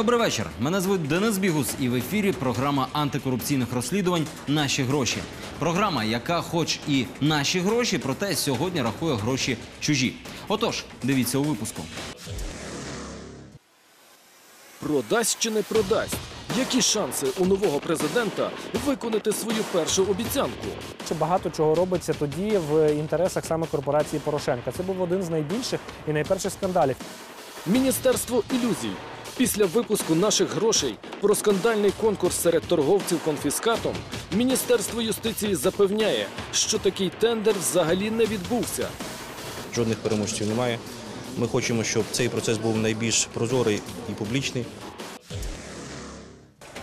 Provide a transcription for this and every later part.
Добрий вечір. Мене звуть Денис Бігус, і в ефірі програма антикорупційних розслідувань Наші гроші. Програма, яка, хоч і наші гроші, проте сьогодні рахує гроші чужі. Отож, дивіться у випуску. Продасть чи не продасть? Які шанси у нового президента виконати свою першу обіцянку? Багато чого робиться тоді в інтересах саме корпорації Порошенка. Це був один з найбільших і найперших скандалів. Міністерство ілюзій. Після випуску наших грошей про скандальний конкурс серед торговців конфіскатом Міністерство юстиції запевняє, що такий тендер взагалі не відбувся. Жодних переможців немає. Ми хочемо, щоб цей процес був найбільш прозорий і публічний.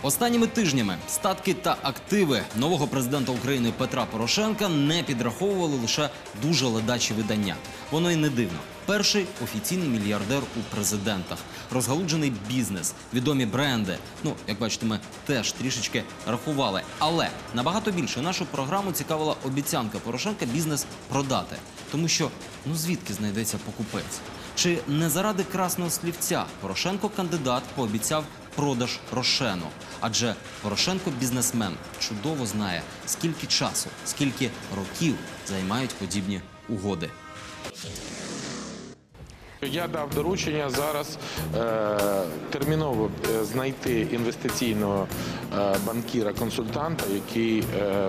Останніми тижнями статки та активи нового президента України Петра Порошенка не підраховували лише дуже ледачі видання. Воно й не дивно. Перший офіційний мільярдер у президентах, розгалуджений бізнес, відомі бренди. Ну, як бачите, ми теж трішечки рахували. Але набагато більше нашу програму цікавила обіцянка Порошенка бізнес продати. Тому що ну звідки знайдеться покупець? Чи не заради красного слівця Порошенко кандидат пообіцяв продаж Рошену? Адже Порошенко бізнесмен чудово знає, скільки часу, скільки років займають подібні угоди. Я дав доручення зараз е, терміново е, знайти інвестиційного е, банкіра-консультанта, який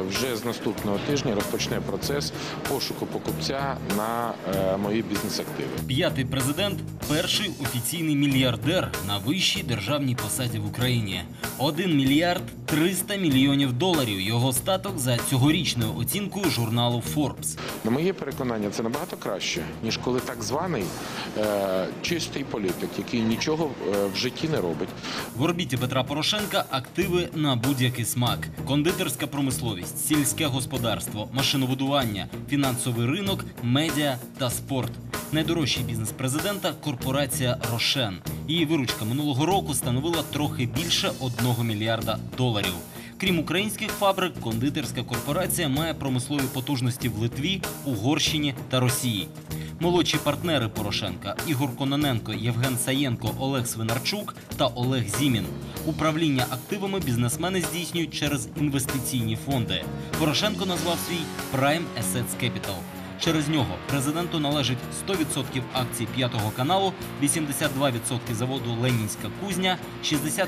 вже з наступного тижня розпочне процес пошуку покупця на мої бізнес-активи. П'ятий президент перший офіційний мільярдер на вищій державній посаді в Україні. 1 мільярд 300 мільйонів доларів. Його статок за цьогорічною оцінкою журналу Forbes. На моє переконання, це набагато краще, ніж коли так званий е, чистий політик, який нічого е, в житті не робить. В орбіті Петра Порошенка активи на будь-який смак: кондитерська промисловість, сільське господарство, машинобудування, фінансовий ринок, медіа та спорт. Найдорожчий бізнес президента корпорація Рошен. Її виручка минулого року становила трохи більше 1 мільярда доларів. Крім українських фабрик, кондитерська корпорація має промислові потужності в Литві, Угорщині та Росії. Молодші партнери Порошенка Ігор Кононенко, Євген Саєнко, Олег Свинарчук та Олег Зімін. Управління активами бізнесмени здійснюють через інвестиційні фонди. Порошенко назвав свій Prime Assets Capital. Через нього президенту належить 100% акцій п'ятого каналу, 82% заводу Ленінська кузня, 60%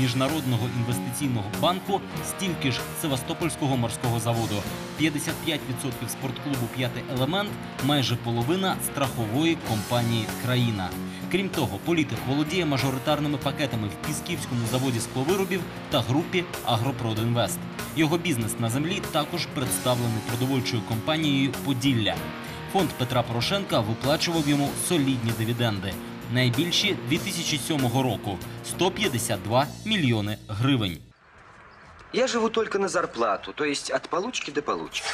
міжнародного інвестиційного банку, стільки ж Севастопольського морського заводу, 55% спортклубу П'ятий елемент, майже половина страхової компанії Країна. Крім того, політик володіє мажоритарними пакетами в Пісківському заводі скловиробів та групі Агропродінвест. Його бізнес на землі також представлений продовольчою компанією Поділля. Фонд Петра Порошенка виплачував йому солідні дивіденди. Найбільші 2007 року 152 мільйони гривень. Я живу только на зарплату, то есть от получки до получки.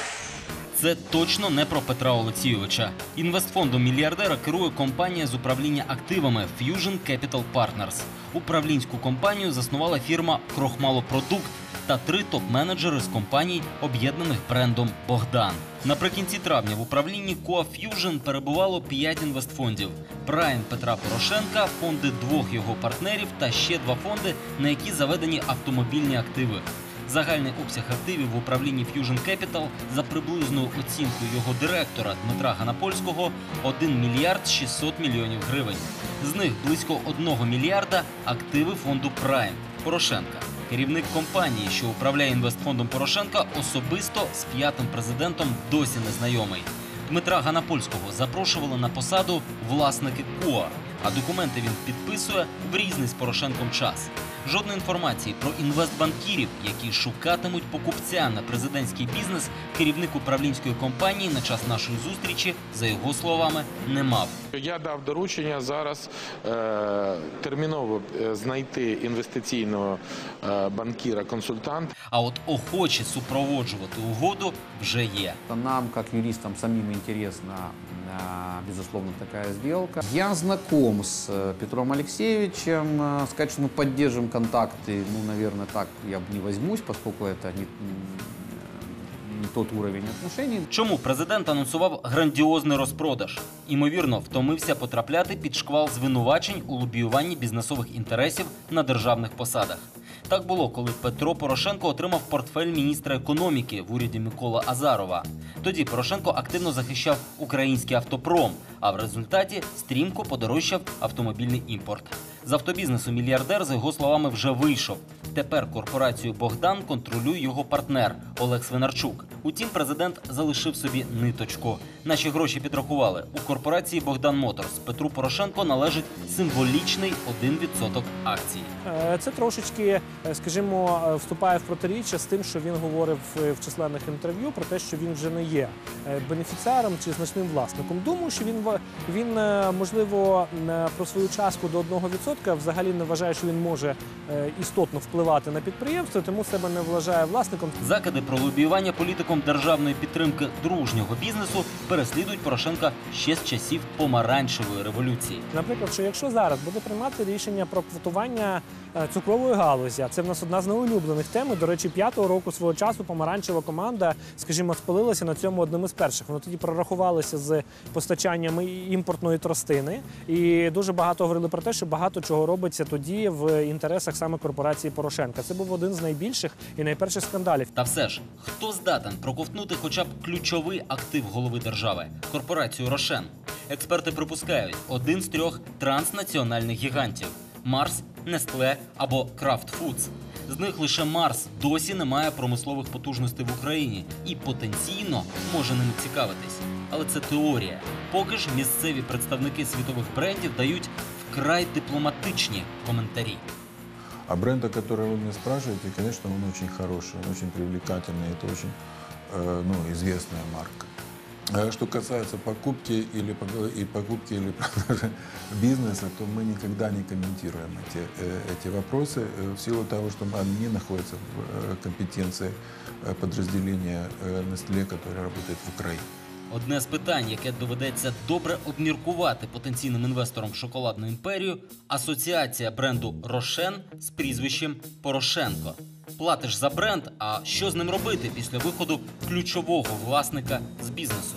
Це точно не про Петра Олексійовича. Інвестфондом мільярдера керує компанія з управління активами Fusion Capital Partners. Управлінську компанію заснувала фірма Крохмалопродукт та три топ-менеджери з компаній, об'єднаних брендом Богдан. Наприкінці травня в управлінні Coa Fusion перебувало п'ять інвестфондів: Prime Петра Порошенка, фонди двох його партнерів та ще два фонди, на які заведені автомобільні активи. Загальний обсяг активів в управлінні Fusion Capital за приблизною оцінкою його директора Дмитра Ганапольського 1 мільярд 600 мільйонів гривень. З них близько 1 мільярда активи фонду Prime Порошенка. Керівник компанії, що управляє інвестфондом Порошенка, особисто з п'ятим президентом досі не знайомий. Дмитра Ганапольського запрошували на посаду власники КОА, а документи він підписує в різний з Порошенком час. Жодної інформації про інвестбанкірів, які шукатимуть покупця на президентський бізнес, керівник управлінської компанії на час нашої зустрічі, за його словами, не мав. Я дав доручення зараз е, терміново е, знайти інвестиційного е, банкіра-консультанта. А от охочі супроводжувати угоду вже є. Нам, как юристам, самим интересна, а, безусловно, такая сделка. Я знаком с э, Петром Алексеевичем. Э, Сказать, что мы поддержим контакты, ну, наверное, так я бы не возьмусь, поскольку это не, м, не тот уровень отношений. Чому президент анонсував грандіозний розпродаж? Імовірно, втомився потрапляти під шквал звинувачень у лобіюванні бізнесових інтересів на державних посадах. Так було, коли Петро Порошенко отримав портфель міністра економіки в уряді Микола Азарова. Тоді Порошенко активно захищав український автопром, а в результаті стрімко подорожчав автомобільний імпорт. З автобізнесу мільярдер, за його словами, вже вийшов. Тепер корпорацію Богдан контролює його партнер Олег Свинарчук. Утім, президент залишив собі ниточку. Наші гроші підрахували. У корпорації Богдан Моторс Петру Порошенко належить символічний 1% акцій. Е, Це трошечки, е, скажімо, е, вступає в протиріччя з тим, що він говорив в численних інтерв'ю про те, що він вже не є бенефіціаром чи значним власником. Думаю, що він він можливо про свою частку до 1% взагалі не вважає, що він може істотно впливати на підприємство, тому себе не вважає власником. Закиди про лобіювання політиком державної підтримки дружнього бізнесу переслідують Порошенка ще з часів помаранчевої революції. Наприклад, що якщо зараз буде приймати рішення про квотування цукрової галузі, це в нас одна з неулюблених тем. До речі, п'ятого року свого часу помаранчева команда, скажімо, спалилася на цьому одним із перших. Вони тоді прорахувалися з постачанням імпортної тростини, і дуже багато говорили про те, що багато чого робиться тоді в інтересах саме корпорації Порошенка. Це був один з найбільших і найперших скандалів. Та все ж, хто здатен проковтнути хоча б ключовий актив голови держави корпорацію Рошен? Експерти припускають один з трьох транснаціональних гігантів: Марс, Нестле або Крафт Фудс. З них лише Марс досі не має промислових потужностей в Україні і потенційно може ними цікавитись. Але це теорія. Поки ж місцеві представники світових брендів дають вкрай дипломатичні коментарі. А бренд, о котором вы меня спрашиваете, конечно, он очень хороший, он очень привлекательный, это очень э, ну, известная марка. А Что касается покупки или, и покупки или продажи бизнеса, то мы никогда не комментируем эти, э, эти вопросы э, в силу того, что они находятся в э, компетенции подразделения Nestlé, которое работает в Украине. Одне з питань, яке доведеться добре обміркувати потенційним інвесторам шоколадну імперію асоціація бренду Рошен з прізвищем Порошенко. Платиш за бренд, а що з ним робити після виходу ключового власника з бізнесу?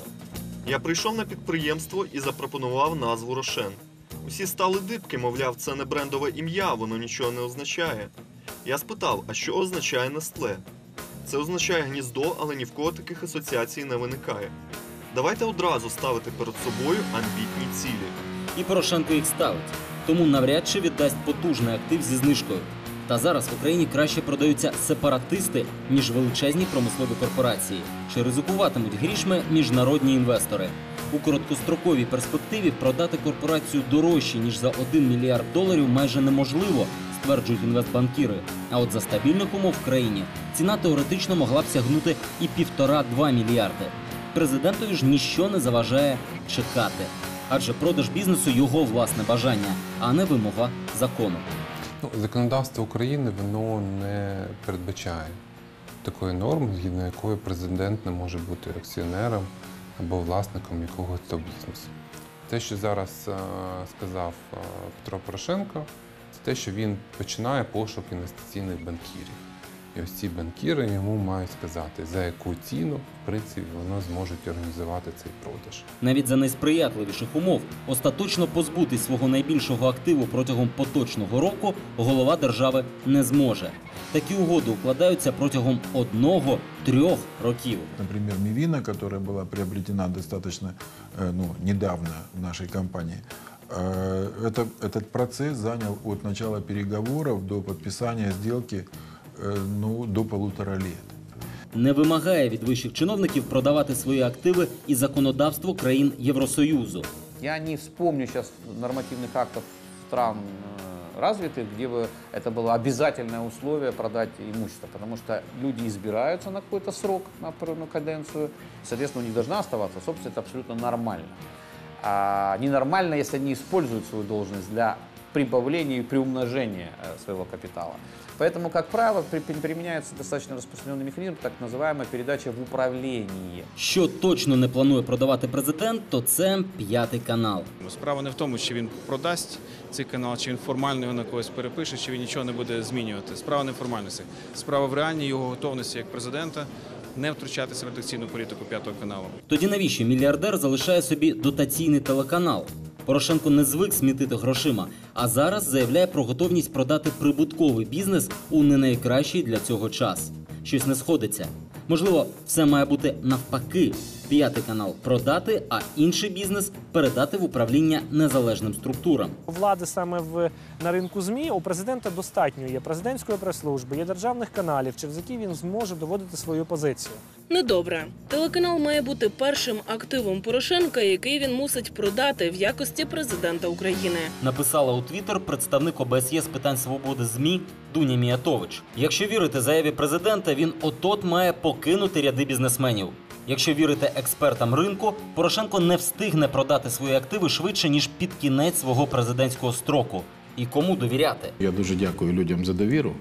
Я прийшов на підприємство і запропонував назву Рошен. Усі стали дибки, мовляв, це не брендове ім'я, воно нічого не означає. Я спитав, а що означає Нестле? Це означає гніздо, але ні в кого таких асоціацій не виникає. Давайте одразу ставити перед собою амбітні цілі. І Порошенко їх ставить. Тому навряд чи віддасть потужний актив зі знижкою. Та зараз в Україні краще продаються сепаратисти, ніж величезні промислові корпорації, що ризикуватимуть грішми міжнародні інвестори. У короткостроковій перспективі продати корпорацію дорожче ніж за 1 мільярд доларів майже неможливо, стверджують інвестбанкіри. А от за стабільних умов в країні ціна теоретично могла б сягнути і півтора-два мільярди. Президентові ж ніщо не заважає чекати, адже продаж бізнесу його власне бажання, а не вимога закону. Ну, законодавство України воно не передбачає такої норми, згідно якої президент не може бути акціонером або власником якогось то бізнесу. Те, що зараз е, сказав е, Петро Порошенко, це те, що він починає пошук інвестиційних банкірів. І ось ці банкіри йому мають сказати, за яку ціну, в принципі, вони зможуть організувати цей продаж. Навіть за найсприятливіших умов остаточно позбутись свого найбільшого активу протягом поточного року голова держави не зможе. Такі угоди укладаються протягом одного-трьох років. Например, Мивина, которая была приобретена достаточно э, ну, недавно в нашей компании, э, это, этот процесс занял от начала переговоров до подписания сделки э, ну, до полутора лет. Не вимагає від вищих чиновників продавати свої активи і законодавство країн Євросоюзу. Я не вспомню сейчас нормативных актов стран э, развитых, где бы это было обязательное условие продать имущество, потому что люди избираются на какой-то срок, на определенную каденцию, соответственно, у них должна оставаться собственность, это абсолютно нормально. А ненормально, если они используют свою должность для прибавления и приумножения э, своего капитала. Поэтому, как правило, при- при- применяется достаточно распространенный механизм, так называемая передача в управление. Що точно не планує продавати президент, то це п'ятий канал. Справа не в тому, чи він продасть цей канал, чи він формально його на когось перепише, чи він нічого не буде змінювати. Справа не в формальності. Справа в реальній його готовності як президента не втручатися в редакційну політику п'ятого каналу. Тоді навіщо мільярдер залишає собі дотаційний телеканал? Порошенко не звик смітити грошима, а зараз заявляє про готовність продати прибутковий бізнес у не найкращий для цього час. Щось не сходиться. Можливо, все має бути навпаки. П'ятий канал продати, а інший бізнес передати в управління незалежним структурам. Влади саме в на ринку змі у президента достатньо є президентської прес-служби, є державних каналів, через які він зможе доводити свою позицію. Недобре. Телеканал має бути першим активом Порошенка, який він мусить продати в якості президента України. Написала у Твіттер представник ОБСЄ з питань свободи ЗМІ Дуня Міятович. Якщо вірити заяві президента, він отот має покинути ряди бізнесменів. Якщо вірити експертам ринку, Порошенко не встигне продати свої активи швидше ніж під кінець свого президентського строку. І кому довіряти? Я дуже дякую людям за довіру,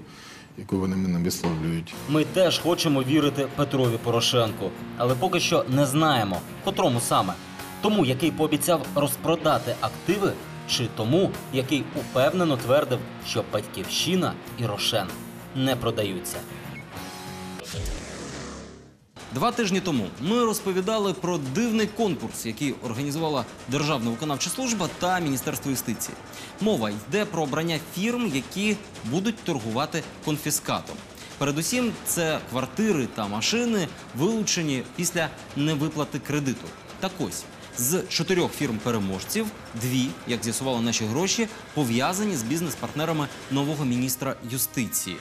яку вони мене висловлюють. Ми теж хочемо вірити Петрові Порошенку, але поки що не знаємо, котрому саме. Тому, який пообіцяв розпродати активи, чи тому, який упевнено твердив, що батьківщина і Рошен не продаються. Два тижні тому ми розповідали про дивний конкурс, який організувала Державна виконавча служба та Міністерство юстиції. Мова йде про обрання фірм, які будуть торгувати конфіскатом. Передусім, це квартири та машини, вилучені після невиплати кредиту. Так ось з чотирьох фірм переможців дві, як з'ясували наші гроші, пов'язані з бізнес-партнерами нового міністра юстиції.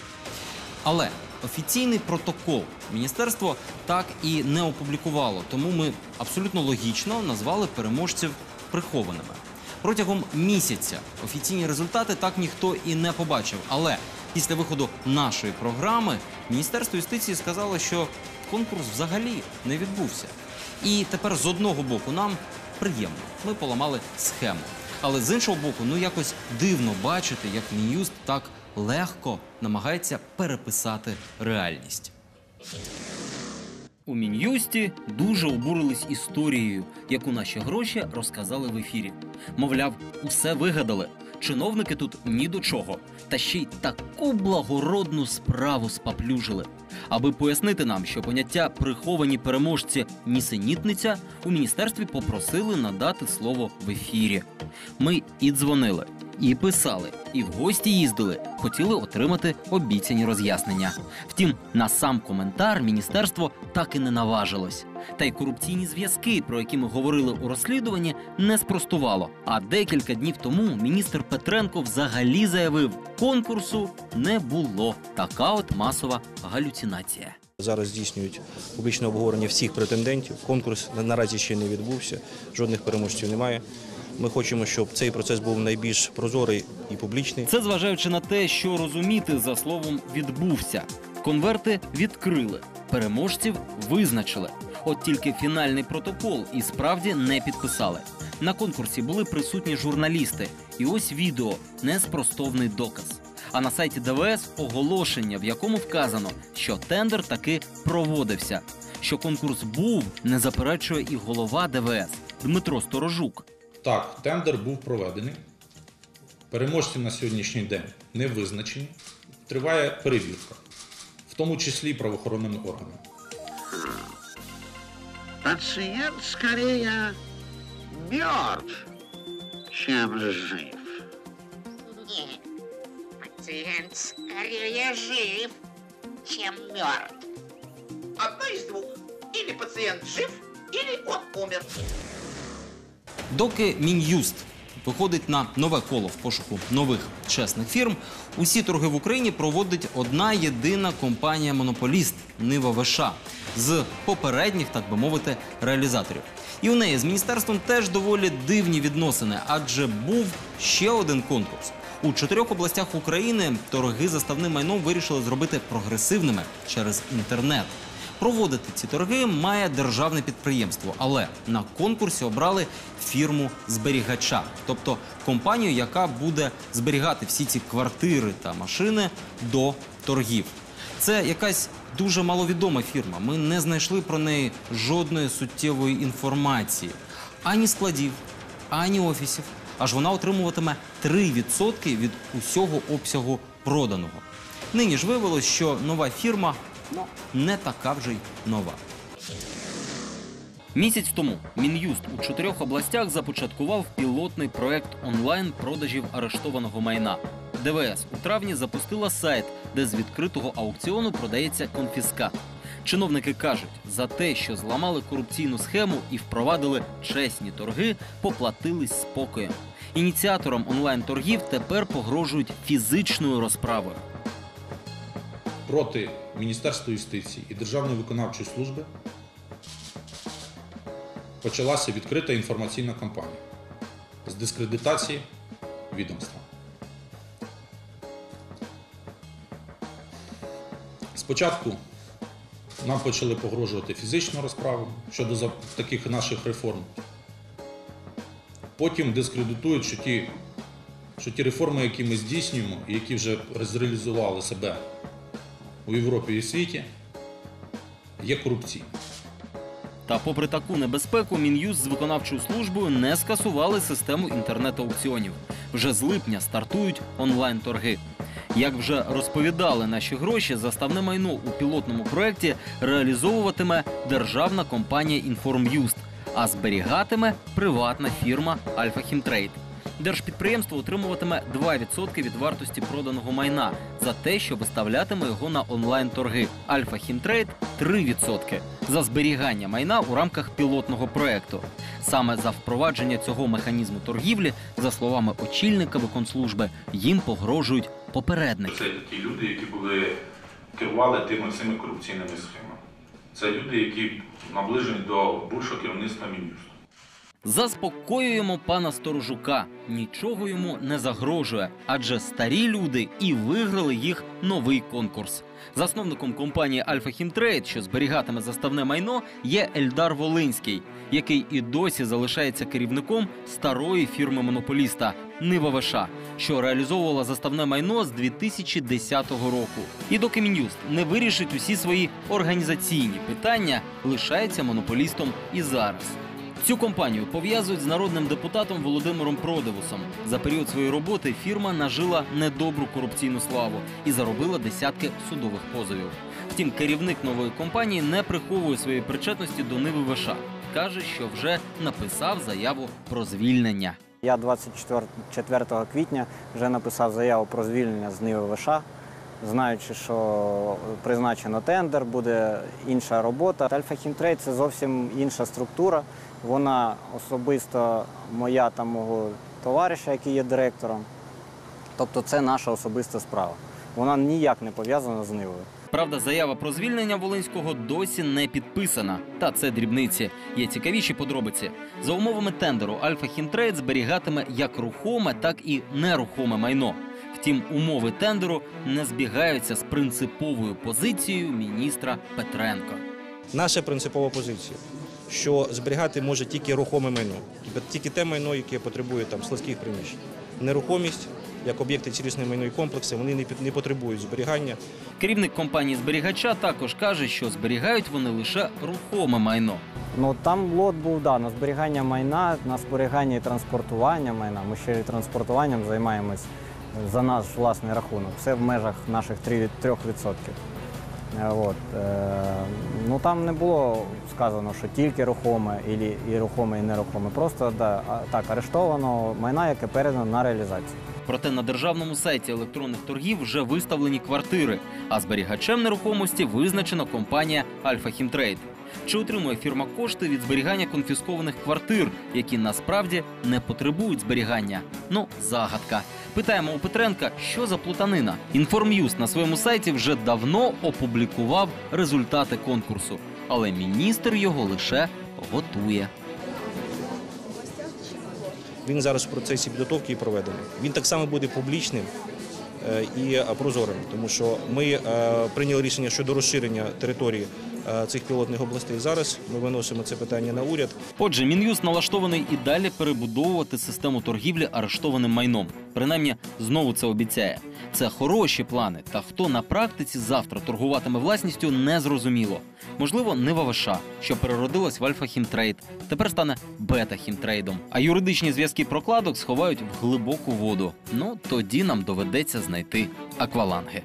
Але офіційний протокол міністерство так і не опублікувало, тому ми абсолютно логічно назвали переможців прихованими. Протягом місяця офіційні результати так ніхто і не побачив. Але після виходу нашої програми Міністерство юстиції сказало, що конкурс взагалі не відбувся. І тепер з одного боку нам приємно. Ми поламали схему. Але з іншого боку, ну якось дивно бачити, як Мін'юст так легко намагається переписати реальність. У Мін'юсті дуже обурились історією, яку наші гроші розказали в ефірі. Мовляв, усе вигадали. Чиновники тут ні до чого, та ще й таку благородну справу спаплюжили. Аби пояснити нам, що поняття приховані переможці нісенітниця, у міністерстві попросили надати слово в ефірі. Ми і дзвонили, і писали, і в гості їздили, хотіли отримати обіцяні роз'яснення. Втім, на сам коментар міністерство так і не наважилось. Та й корупційні зв'язки, про які ми говорили у розслідуванні, не спростувало. А декілька днів тому міністр Петренко взагалі заявив, конкурсу не було. Така от масова галюцинація. Зараз здійснюють публічне обговорення всіх претендентів. Конкурс наразі ще не відбувся, жодних переможців немає. Ми хочемо, щоб цей процес був найбільш прозорий і публічний. Це зважаючи на те, що розуміти за словом відбувся. Конверти відкрили, переможців визначили. От тільки фінальний протокол і справді не підписали. На конкурсі були присутні журналісти, і ось відео неспростовний доказ. А на сайті ДВС оголошення, в якому вказано, що тендер таки проводився. Що конкурс був, не заперечує і голова ДВС Дмитро Сторожук. Так, тендер був проведений. Переможці на сьогоднішній день не визначені. Триває перевірка, в тому числі і правоохоронними органами. Пациент скорее мертв, чем жив. Нет, пациент скорее жив, чем мертв. Одно из двух. Или пациент жив, или он умер. Доки Мін'юст виходить на нове коло в пошуку нових чесних фірм, усі торги в Україні проводить одна єдина компанія-монополіст Нива ВШ з попередніх, так би мовити, реалізаторів. І у неї з міністерством теж доволі дивні відносини, адже був ще один конкурс. У чотирьох областях України торги заставним майном вирішили зробити прогресивними через інтернет. Проводити ці торги має державне підприємство, але на конкурсі обрали фірму зберігача, тобто компанію, яка буде зберігати всі ці квартири та машини до торгів. Це якась дуже маловідома фірма. Ми не знайшли про неї жодної суттєвої інформації, ані складів, ані офісів. Аж вона отримуватиме 3% від усього обсягу проданого. Нині ж виявилось, що нова фірма не така вже й нова. Місяць тому Мін'юст у чотирьох областях започаткував пілотний проект онлайн продажів арештованого майна. ДВС у травні запустила сайт, де з відкритого аукціону продається конфіскат. Чиновники кажуть, за те, що зламали корупційну схему і впровадили чесні торги, поплатились спокоєм. Ініціаторам онлайн-торгів тепер погрожують фізичною розправою. проти Міністерства юстиції і Державної виконавчої служби почалася відкрита інформаційна кампанія з дискредитації відомства. Спочатку нам почали погрожувати фізичну розправу щодо таких наших реформ. Потім дискредитують, що ті, що ті реформи, які ми здійснюємо і які вже зреалізували себе у Європі і світі, є корупційними. Та попри таку небезпеку, Мін'юст з виконавчою службою не скасували систему інтернет-аукціонів. Вже з липня стартують онлайн-торги. Як вже розповідали наші гроші, заставне майно у пілотному проєкті реалізовуватиме державна компанія «Інформ'юст», а зберігатиме приватна фірма «Альфа Хімтрейд». Держпідприємство отримуватиме 2% від вартості проданого майна за те, що виставлятиме його на онлайн-торги. Альфа Хімтрейд 3% за зберігання майна у рамках пілотного проекту. Саме за впровадження цього механізму торгівлі, за словами очільника виконслужби, їм погрожують попередники. Це ті люди, які були керували тими всіми корупційними схемами. Це люди, які наближені до бувшого керівництва Мін'юсту. Заспокоюємо пана Сторожука. Нічого йому не загрожує, адже старі люди і виграли їх новий конкурс. Засновником компанії Альфа Хімтрейд, що зберігатиме заставне майно, є Ельдар Волинський, який і досі залишається керівником старої фірми монополіста Нива ВШ, що реалізовувала заставне майно з 2010 року. І доки Мін'юст не вирішить усі свої організаційні питання, лишається монополістом і зараз. Цю компанію пов'язують з народним депутатом Володимиром Продивусом. За період своєї роботи фірма нажила недобру корупційну славу і заробила десятки судових позовів. Втім, керівник нової компанії не приховує своєї причетності до Ниви ВШ. каже, що вже написав заяву про звільнення. Я 24 квітня вже написав заяву про звільнення з Ниви ВШ, знаючи, що призначено тендер, буде інша робота. Альфа Хімтрейд це зовсім інша структура. Вона особисто моя та мого товариша, який є директором. Тобто це наша особиста справа. Вона ніяк не пов'язана з Нивою. Правда, заява про звільнення Волинського досі не підписана. Та це дрібниці. Є цікавіші подробиці. За умовами тендеру Альфа Хімтрейд зберігатиме як рухоме, так і нерухоме майно. Втім, умови тендеру не збігаються з принциповою позицією міністра Петренка. Наша принципова позиція, що зберігати може тільки рухоме майно, тобто тільки те майно, яке потребує там складських приміщень. Нерухомість, як об'єкти цілісної майнової комплекси, вони не під- не потребують зберігання. Керівник компанії зберігача також каже, що зберігають вони лише рухоме майно. Ну там лот був да, на зберігання майна, на зберігання і транспортування майна. Ми ще й транспортуванням займаємось за наш власний рахунок. Все в межах наших 3%. 3%. От. Е, ну там не було сказано, що тільки рухоме, і рухоме, і нерухоме. Просто да, так, арештовано майна, яке передано на реалізацію. Проте на державному сайті електронних торгів вже виставлені квартири, а зберігачем нерухомості визначена компанія Альфа Хімтрейд. Чи отримує фірма кошти від зберігання конфіскованих квартир, які насправді не потребують зберігання? Ну, загадка. Питаємо у Петренка, що за плутанина. Інформ'юз на своєму сайті вже давно опублікував результати конкурсу, але міністр його лише готує. Він зараз в процесі підготовки і проведення. Він так само буде публічним е, і е, прозорим, тому що ми е, прийняли рішення щодо розширення території цих пілотних областей. Зараз ми виносимо це питання на уряд. Отже, мін'юст налаштований і далі перебудовувати систему торгівлі арештованим майном. Принаймні, знову це обіцяє. Це хороші плани. Та хто на практиці завтра торгуватиме власністю, не зрозуміло. Можливо, не ВВШ, що переродилась в Альфа Хімтрейд, тепер стане Бета Хімтрейдом. А юридичні зв'язки прокладок сховають в глибоку воду. Ну тоді нам доведеться знайти акваланги.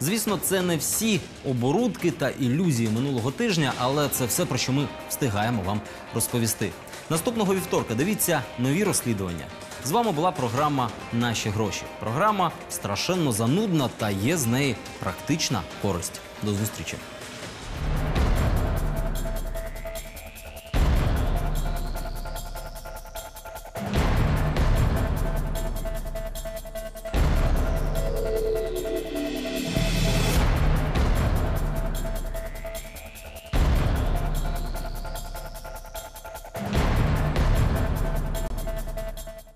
Звісно, це не всі оборудки та ілюзії минулого тижня, але це все про що ми встигаємо вам розповісти. Наступного вівторка дивіться нові розслідування. З вами була програма Наші гроші. Програма страшенно занудна та є з неї практична користь. До зустрічі.